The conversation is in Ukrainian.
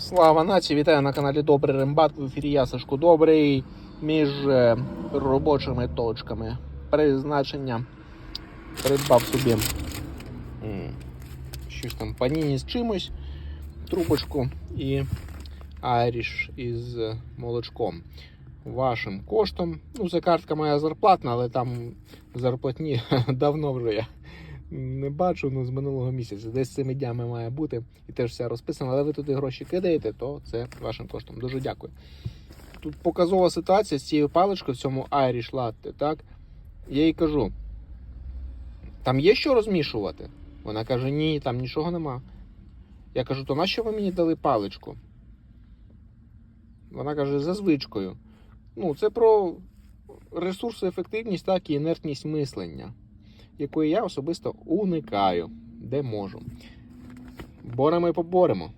Слава нації! Вітаю на каналі Добрий Рембат. В ефірі я Добрий між е, робочими точками призначення придбав собі щось там паніні з чимось, трубочку і айріш із молочком. Вашим коштом. Ну, це картка моя зарплатна, але там зарплатні давно вже я не бачу, ну з минулого місяця. Десь цими днями має бути і теж все розписано. Але ви туди гроші кидаєте, то це вашим коштом. Дуже дякую. Тут показова ситуація з цією паличкою в цьому Irish Latte, так? Я їй кажу: там є що розмішувати? Вона каже: ні, там нічого нема. Я кажу, то нащо ви мені дали паличку? Вона каже, за звичкою. Ну, це про ресурсоефективність, так і інертність мислення якої я особисто уникаю, де можу. Боремо і поборемо.